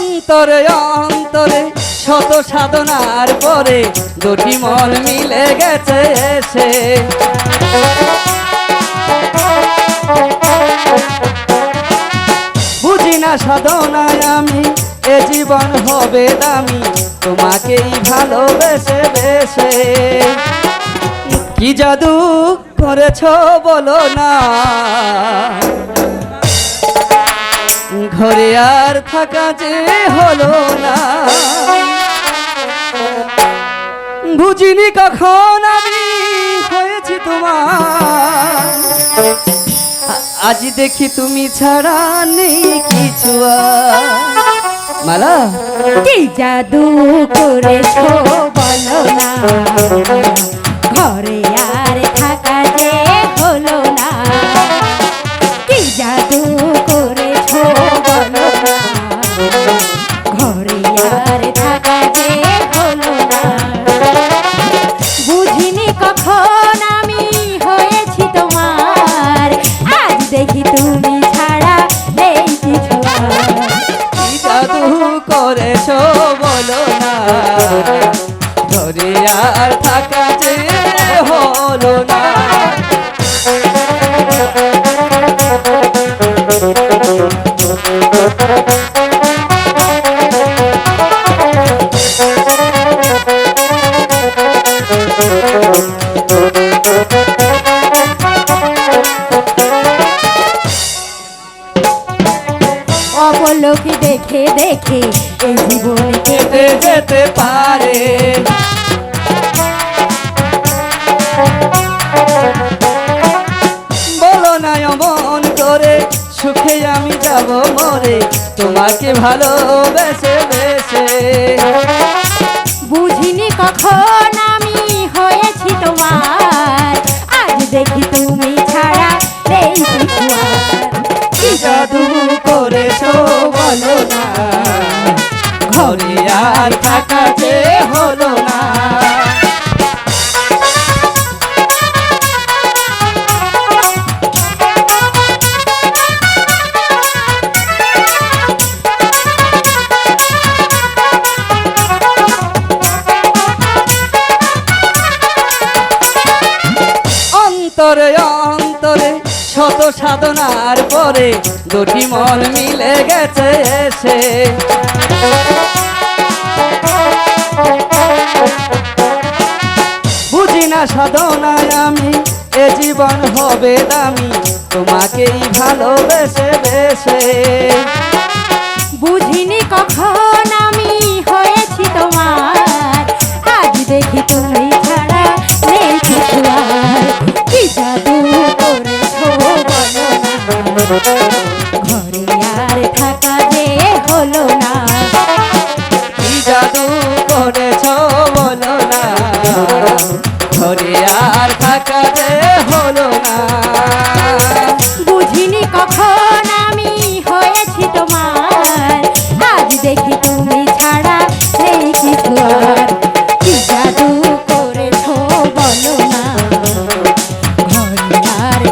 অন্তরে অন্তরে, শত সাধনার পরে দুটি মন মিলে গেছে, এসে। বুঝি না সাধনায় আমি, এ জীবন হবে দামি, তোমাকেই ভালোবেসে বেসে কি জাদু করেছ বলো না। ঘরে আর থাকা যে হলো না। বুঝিনি কখন আমি হয়েছি তোমার। আজ দেখি তুমি ছাড়া নেই কিছু। মালা? কি জাদু করেছ বলো না। ঘরে করেছ বলো না। ঘরে আর থাকা যে হলো না। অপলোকে দেখে দেখে এই জীবন যেতে যেতে পারে। বলো না অমন করে, সুখে আমি যাব মরে, তোমাকে ভালো ভালোবেসে বেসে। বুঝিনি কখন আমি আর হলো না। অন্তরে অন্তরে শত সাধনার পরে দুটি মন মিলে গেছে এসে। বুঝি না সাধনায় আমি, এ জীবন হবে দামি। তোমাকেই ভালোবেসে বেসে বুঝিনি কখন আমি হয়েছি তোমার। আজ দেখি তুমি জাদু করেছ বলো আমি হয়েছি তোমার। আজ দেখি তুমি ছাড়া নেই কিছু আর। বলো না। ঘরে